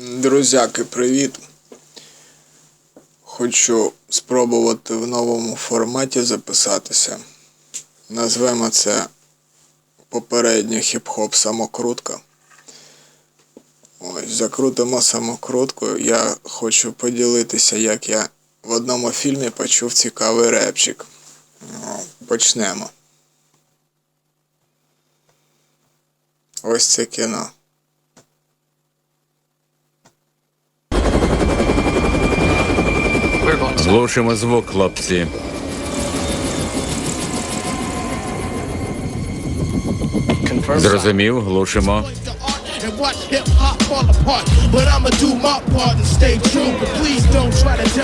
Друзяки, привіт! Хочу спробувати в новому форматі записатися. Назвемо це попередньо хіп-хоп самокрутка. Ось, закрутимо самокрутку. Я хочу поділитися, як я в одному фільмі почув цікавий репчик. Ну, Почнемо. Ось це кіно. We're going to Глушимо звук, хлопці. confirm. Зрозумів, глушимо. the art and watch hip hop fall apart. But I'ma do my part and stay true. But please don't try to tell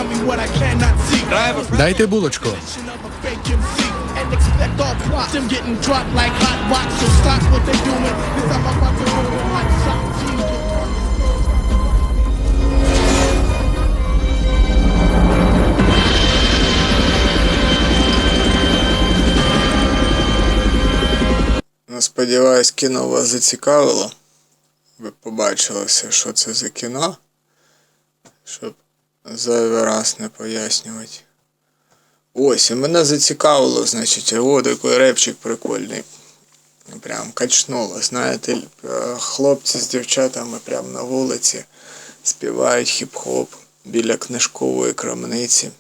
me what I cannot see. Дайте булочку. Expect all plots. Them getting dropped like hot rocks. So stop what they're doing. Cause I'm about to ruin like shock Ну, сподіваюсь, кіно вас зацікавило. Ви побачили все, що це за кіно. Щоб зайвий раз не пояснювати. Ось, і мене зацікавило, значить, о, такий репчик прикольний. Прям качнуло, знаєте, е, хлопці з дівчатами прямо на вулиці співають хіп-хоп біля книжкової крамниці.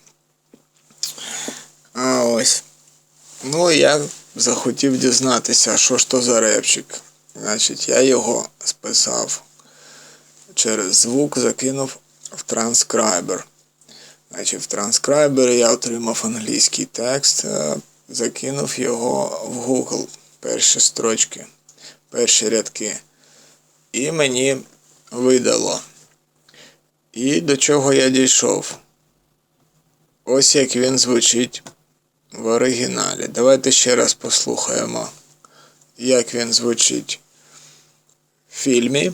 А ось. Ну, я захотів дізнатися, що ж то за репчик. Значить, я його списав через звук, закинув в транскрайбер. Значить, в транскрайбері я отримав англійський текст, е, закинув його в Google, перші строчки, перші рядки. І мені видало. І до чого я дійшов. Ось як він звучить в оригіналі. Давайте ще раз послухаємо, як він звучить в фільмі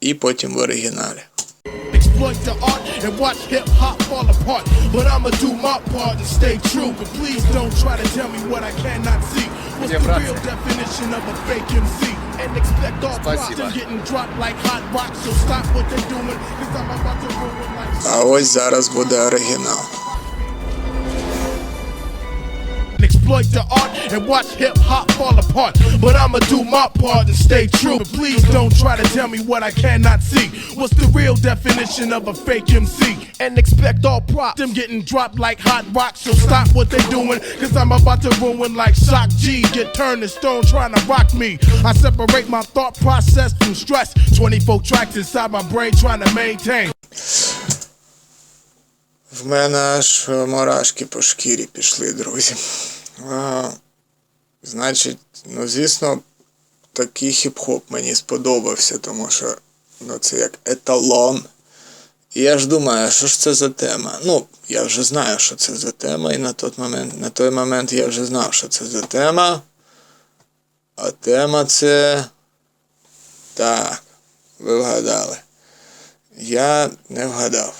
і потім в оригіналі. Exploit the art and watch hip hop fall apart. But I'ma do my part and stay true. But please don't try to tell me what I cannot see. What's the real definition of a fake MC? And expect all props. Them getting dropped like hot rocks. So stop what they're doing. Cause I'm about to ruin like А ось зараз буде оригінал. exploit the art and watch hip hop fall apart. But I'ma do my part and stay true. But please don't try to tell me what I cannot see. What's the real definition of a fake MC? And expect all props. Them getting dropped like hot rocks. So stop what they doing. Cause I'm about to ruin like shock G. Get turned to stone trying to rock me. I separate my thought process from stress. 24 tracks inside my brain trying to maintain. В мене аж мурашки по шкірі пішли, друзі. Значить, ну звісно, такий хіп-хоп мені сподобався, тому що ну, це як еталон. І я ж думаю, що ж це за тема? Ну, я вже знаю, що це за тема, і на той момент, на той момент я вже знав, що це за тема. А тема це. Так, ви вгадали. Я не вгадав.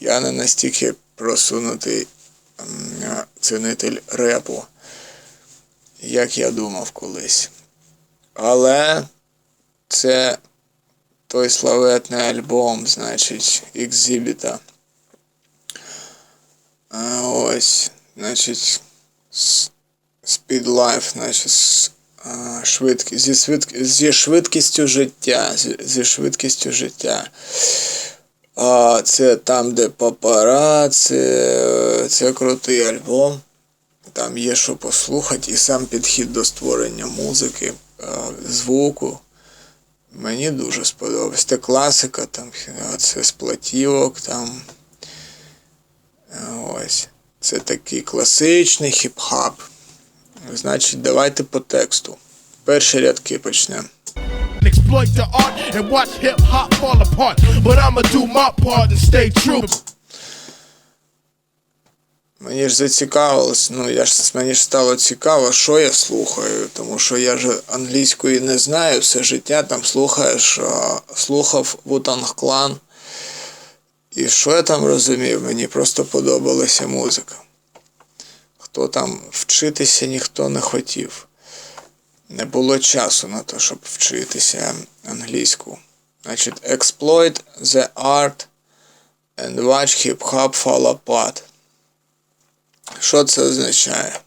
Я не настільки просунутий цінитель репу, як я думав колись. Але це той славетний альбом, значить, екзибіта. Ось, значить, с- Speed Life, значить, с- а, швидкі, зі, швидк, зі швидкістю життя. Зі швидкістю життя. А, це там, де папараці, це крутий альбом. Там є що послухати, і сам підхід до створення музики, звуку. Мені дуже сподобалось. Це класика, там це з платівок, там. Ось. Це такий класичний хіп-хап. Значить, давайте по тексту. Перші рядки почнемо. And exploit the art and watch hip hop fall apart. But I'ma do my part and stay true. Мені ж зацікавилось, ну я ж мені ж стало цікаво, що я слухаю, тому що я ж англійської не знаю, все життя там слухаєш, слухав Вутанг Клан. І що я там розумів? Мені просто подобалася музика. Хто там вчитися ніхто не хотів. Не було часу на те, щоб вчитися англійську. Значить, exploit the art and watch hip-hop fall apart. Що це означає?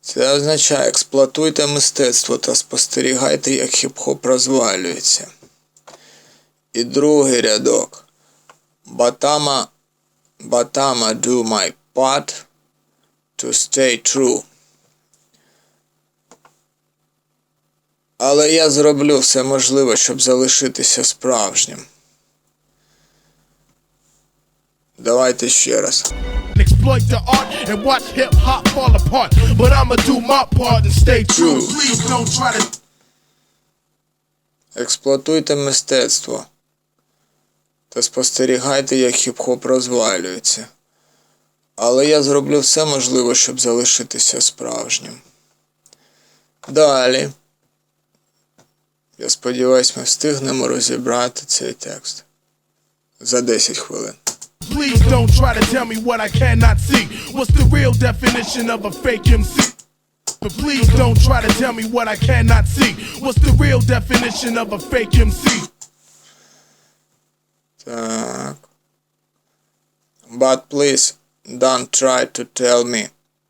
Це означає експлуатуйте мистецтво та спостерігайте, як хіп-хоп розвалюється. І другий рядок. Батама, Батама do my part to stay true. Але я зроблю все можливе, щоб залишитися справжнім. Давайте ще раз. exploit the art and watch hip hop fall apart. But I'ma do my part and stay true. Please don't try to Експлуатуйте мистецтво та спостерігайте, як хіп-хоп розвалюється. Але я зроблю все можливе, щоб залишитися справжнім. Далі. Я сподіваюсь, ми встигнемо розібрати цей текст за 10 хвилин. Please don't try to tell me what I cannot see. What's the real definition of a fake MC? But please don't try to tell me what I cannot see. What's the real definition of a fake MC? Так. But please don't try to tell me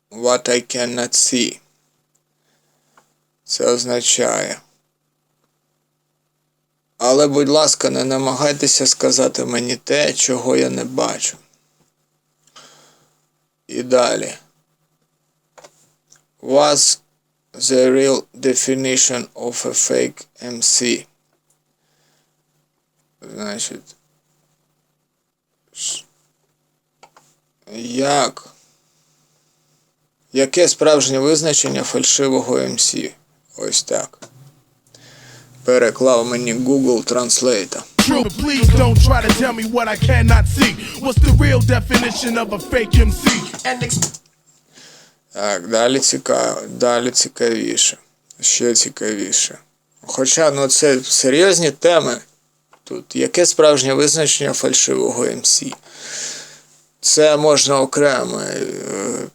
what I cannot see. Це означає. Але, будь ласка, не намагайтеся сказати мені те, чого я не бачу. І далі. What's the real definition of a fake MC? Значить. Як? Яке справжнє визначення фальшивого MC? Ось так. Переклав мені Google Translate. Please don't try to tell me what I cannot see. What's the real definition of a fake MC? Так, далі цікаво, далі цікавіше. Ще цікавіше. Хоча ну це серйозні теми. Тут яке справжнє визначення фальшивого MC? Це можна окремо е,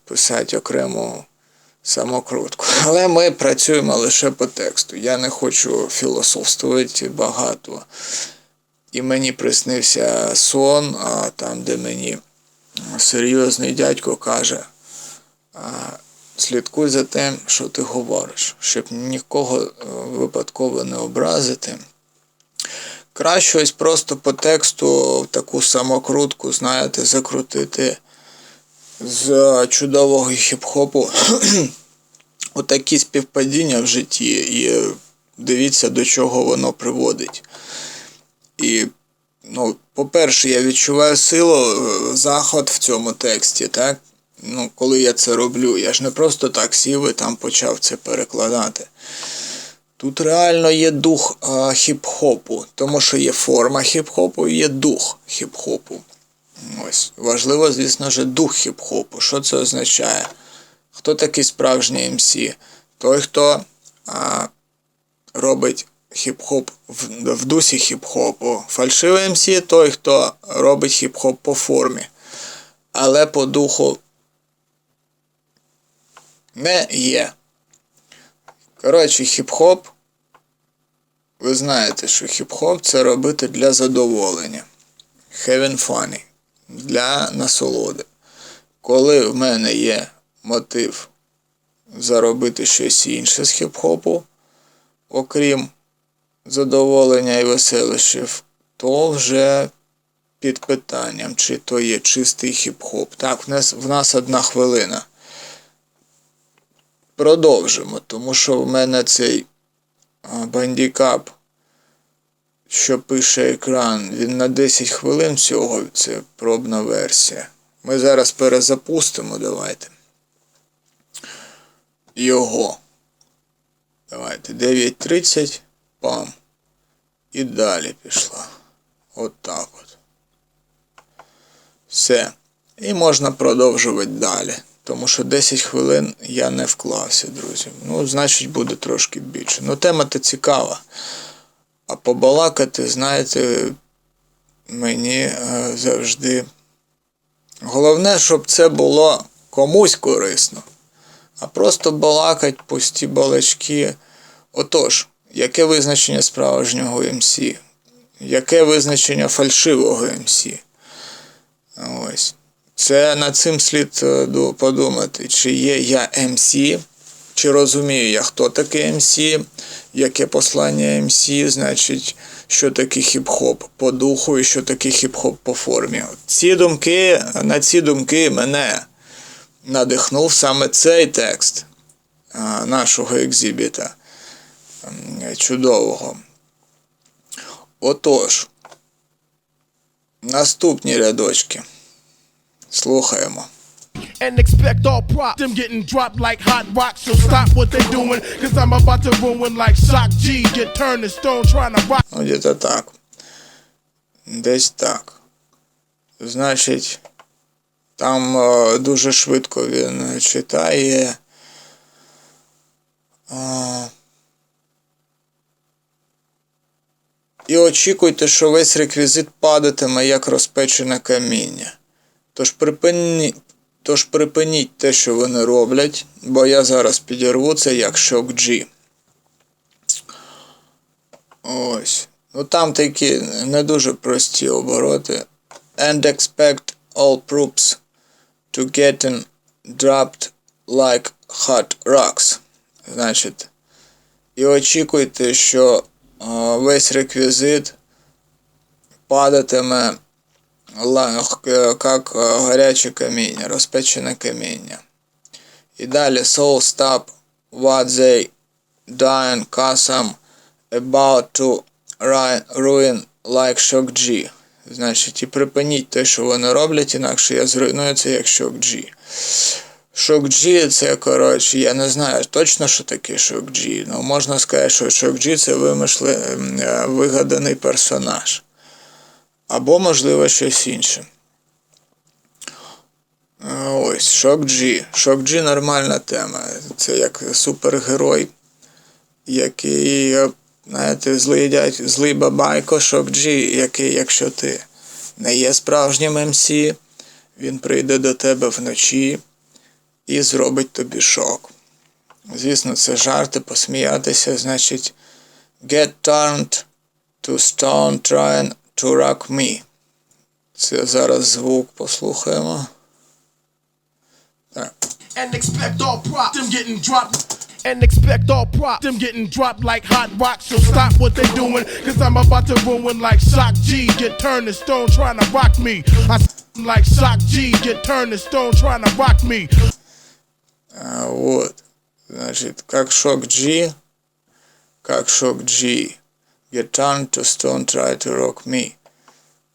писати окрему самокрутку. Але ми працюємо лише по тексту. Я не хочу філософствувати багато. І мені приснився сон, а там, де мені серйозний дядько каже. Слідкуй за тим, що ти говориш, щоб нікого е, випадково не образити. Краще ось просто по тексту в таку самокрутку, знаєте, закрутити з чудового хіп-хопу. Отакі співпадіння в житті, і дивіться, до чого воно приводить. І, ну, по-перше, я відчуваю силу, е, заход в цьому тексті, так? ну, коли я це роблю, я ж не просто так сів і там почав це перекладати. Тут реально є дух а, хіп-хопу, тому що є форма хіп-хопу і є дух хіп-хопу. Ось. Важливо, звісно ж, дух хіп-хопу. Що це означає? Хто такий справжній МС? Той, хто а, робить хіп-хоп в, в дусі хіп-хопу. Фальшивий МС той, хто робить хіп-хоп по формі. Але по духу не є. Коротше, хіп-хоп. Ви знаєте, що хіп-хоп це робити для задоволення. Having funny. Для насолоди. Коли в мене є мотив заробити щось інше з хіп-хопу, окрім задоволення і веселищів, то вже під питанням, чи то є чистий хіп-хоп. Так, в нас, в нас одна хвилина. Продовжимо, тому що в мене цей бандікап, що пише екран, він на 10 хвилин всього, це пробна версія. Ми зараз перезапустимо, давайте. Його. Давайте 9.30, пам. І далі пішла. От так от. Все. І можна продовжувати далі. Тому що 10 хвилин я не вклався, друзі. Ну, значить, буде трошки більше. Ну, тема то цікава. А побалакати, знаєте, мені е, завжди. Головне, щоб це було комусь корисно. А просто балакать пусті балачки. Отож, яке визначення справжнього МС? яке визначення фальшивого МС? Ось. Це над цим слід е, подумати, чи є я МС, чи розумію я, хто таке МС, яке послання МС, значить, що таке хіп-хоп по духу і що таке хіп-хоп по формі. Ці думки, на ці думки мене надихнув саме цей текст нашого екзибіта чудового. Отож, наступні рядочки. Слухаємо. And expect all props. Them getting dropped like hot rocks, so stop what they doing, cause I'm about to ruin like Shock G. Get turned to stone trying to rock. Ну, десь так. Десь так. Значить, там е, дуже швидко він е, читає. Е, і очікуйте, що весь реквізит падатиме як розпечене каміння. Тож припиніть, тож припиніть те, що вони роблять, бо я зараз підірву це як шок G. Ось. Ну там такі не дуже прості обороти. And expect all proofs to getting dropped like hot rocks. Значить, і очікуйте, що весь реквізит падатиме ла- е, як е, гаряче каміння, розпечене каміння. І далі soul stop what they dying custom about to ruin like shock G. Значить, і припиніть те, що вони роблять, інакше я зруйную це як шок G. Шок G це, коротше, я не знаю точно, що таке шок G, але можна сказати, що шок G це вимишле, ем, е, вигаданий персонаж. Або, можливо, щось інше. Ось, шок G. Шок G нормальна тема. Це як супергерой який, знаєте, злий дядь, злий бабайко, шок Джі, який, якщо ти не є справжнім МС, він прийде до тебе вночі і зробить тобі шок. Звісно, це жарти, посміятися, значить, get turned to stone trying to rock me. Це зараз звук послухаємо. Так. And expect all props. Them getting dropped. And expect all props. Them getting dropped like hot rocks, so stop what they doing, cause I'm about to ruin like Shock G. Get turned to stone trying to rock me. I s- like Shock G. Get turned to stone trying to rock me. А, вот. Значит, как шок G, как шок G. Get turned to stone, try to rock me.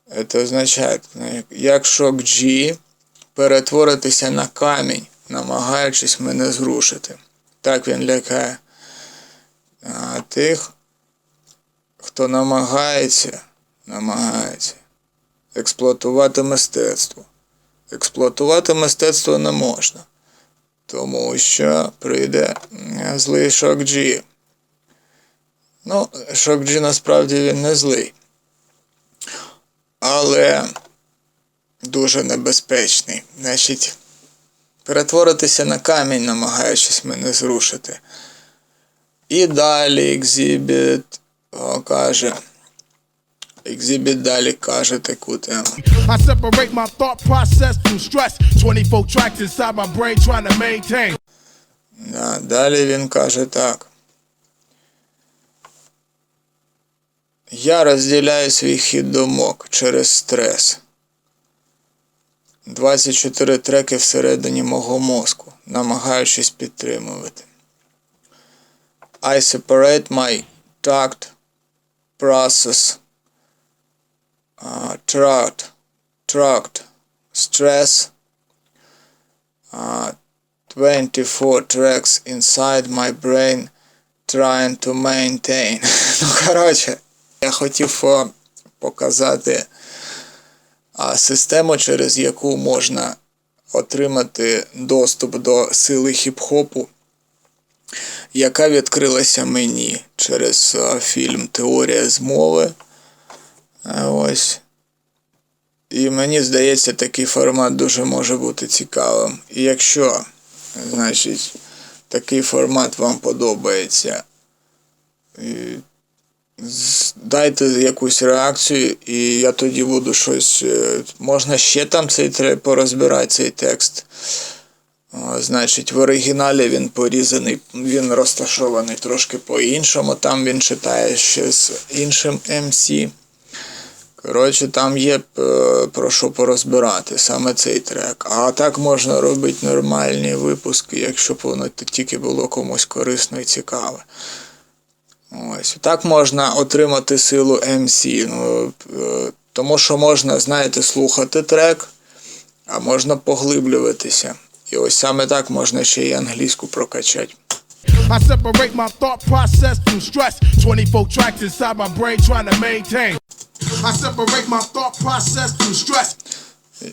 Это означає, як шок G перетворитися на камінь, намагаючись мене зрушити. Так він лякає а, тих, хто намагається, намагається експлуатувати мистецтво. Експлуатувати мистецтво не можна тому що прийде злий шок G. Ну, шок G насправді він не злий. Але дуже небезпечний. Значить, перетворитися на камінь, намагаючись мене зрушити. І далі екзибіт о, каже. Екзибіт далі каже таку тему. I separate my thought process from stress. 24 tracks inside my brain trying to maintain. Да, далі він каже так. Я розділяю свій хід думок через стрес. 24 треки всередині мого мозку, намагаючись підтримувати. I separate my tact process uh, tract, tract, stress, uh, 24 tracks inside my brain trying to maintain. ну, коротше, я хотів е, показати систему, через яку можна отримати доступ до сили хіп-хопу, яка відкрилася мені через е, фільм Теорія змови. Е, Ось. І мені здається, такий формат дуже може бути цікавим. І якщо, значить, такий формат вам подобається, дайте якусь реакцію, і я тоді буду щось. е, Можна ще там цей порозбирати цей текст. Значить, в оригіналі він порізаний, він розташований трошки по-іншому. Там він читає ще з іншим MC. Коротше, там є е, про що порозбирати саме цей трек. А так можна робити нормальні випуски, якщо б воно тільки було комусь корисно і цікаве. Ось. Так можна отримати силу MC. Ну, е, тому що можна, знаєте, слухати трек, а можна поглиблюватися. І ось саме так можна ще й англійську прокачати. I separate my thought process from stress. 24 tracks inside my brain trying to maintain. I separate my thought process from stress.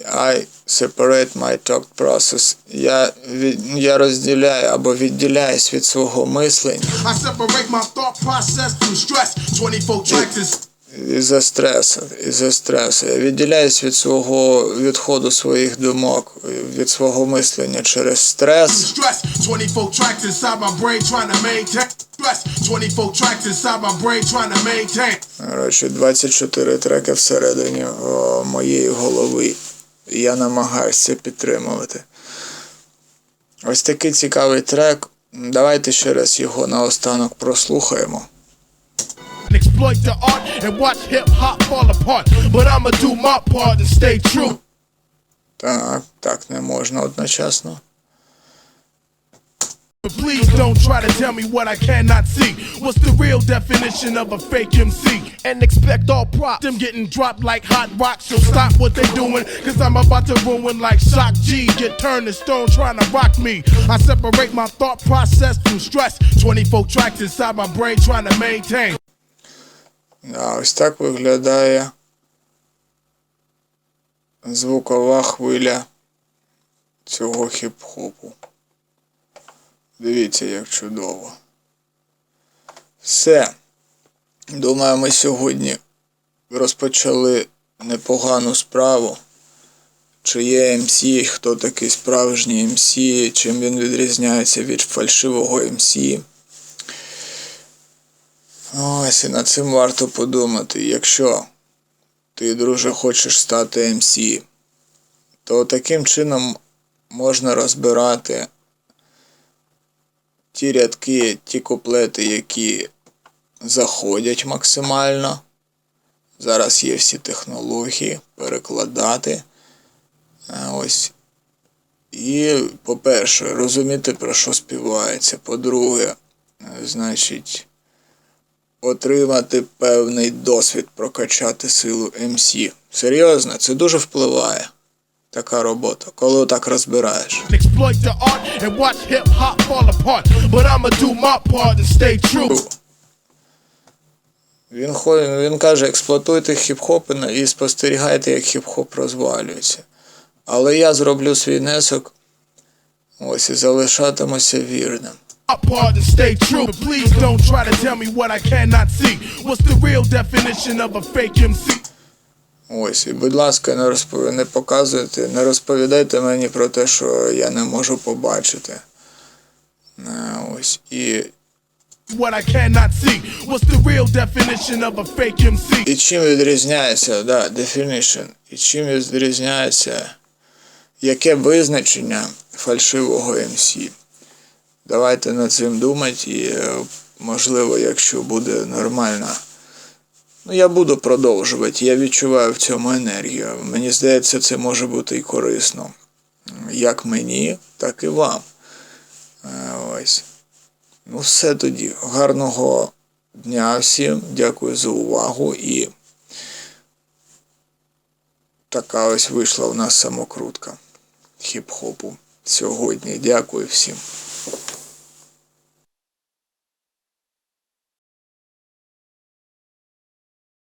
I separate my talk process. Я, від, я розділяю або відділяюсь від свого мислення I separate my thought process from stress. 24 tracks is із-за стресу. Із-за стресу. Я відділяюсь від свого відходу своїх думок, від свого мислення через стрес. stress. 24 tracks inside my brain trying to maintain. Stress. 24 tracks inside my brain trying to maintain. Коротше, 24 треки всередині о, моєї голови. І Я намагаюся підтримувати. Ось такий цікавий трек. Давайте ще раз його наостанок прослухаємо. exploit the art and watch hip hop fall apart. But I'ma do my part and stay true. Так, так не можна одночасно. But please don't try to tell me what I cannot see. What's the real definition of a fake MC? And expect all props. Them getting dropped like hot rocks. So stop what they doing, cause I'm about to ruin like Shock G. Get turned to stone trying to rock me. I separate my thought process from stress. 24 tracks inside my brain trying to maintain. А ось так виглядає звукова хвиля цього хіп-хопу. Дивіться, як чудово. Все. Думаю, ми сьогодні розпочали непогану справу. Чи є МС, хто такий справжній МС, чим він відрізняється від фальшивого МС. Ось і над цим варто подумати. Якщо ти, друже, хочеш стати МС, то таким чином можна розбирати ті рядки, ті куплети, які заходять максимально. Зараз є всі технології перекладати. Ось. І, по-перше, розуміти, про що співається. По-друге, е, значить отримати певний досвід, прокачати силу МС. Серйозно, це дуже впливає. Така робота, коли так розбираєш. Він, він каже, експлуатуйте хіп-хоп і- спостерігайте, як хіп-хоп розвалюється. Але я зроблю свій внесок. Ось і залишатимуся вірним. And stay true. But please don't try to tell me what I cannot see. What's the real definition of a fake MC? Ось, і будь ласка, не, розпов... не показуйте, не розповідайте мені про те, що я не можу побачити. Е, Ось. І, What I cannot see. What's the real definition of a fake MC? і чим відрізняється, да, definition, і чим відрізняється, яке визначення фальшивого MC. Давайте над цим думати і, е, можливо, якщо буде нормальна. Ну, я буду продовжувати. Я відчуваю в цьому енергію. Мені здається, це може бути і корисно. Як мені, так і вам. Е, Ось. Ну, все тоді. Гарного дня всім. Дякую за увагу. І така ось вийшла у нас самокрутка хіп-хопу сьогодні. Дякую всім.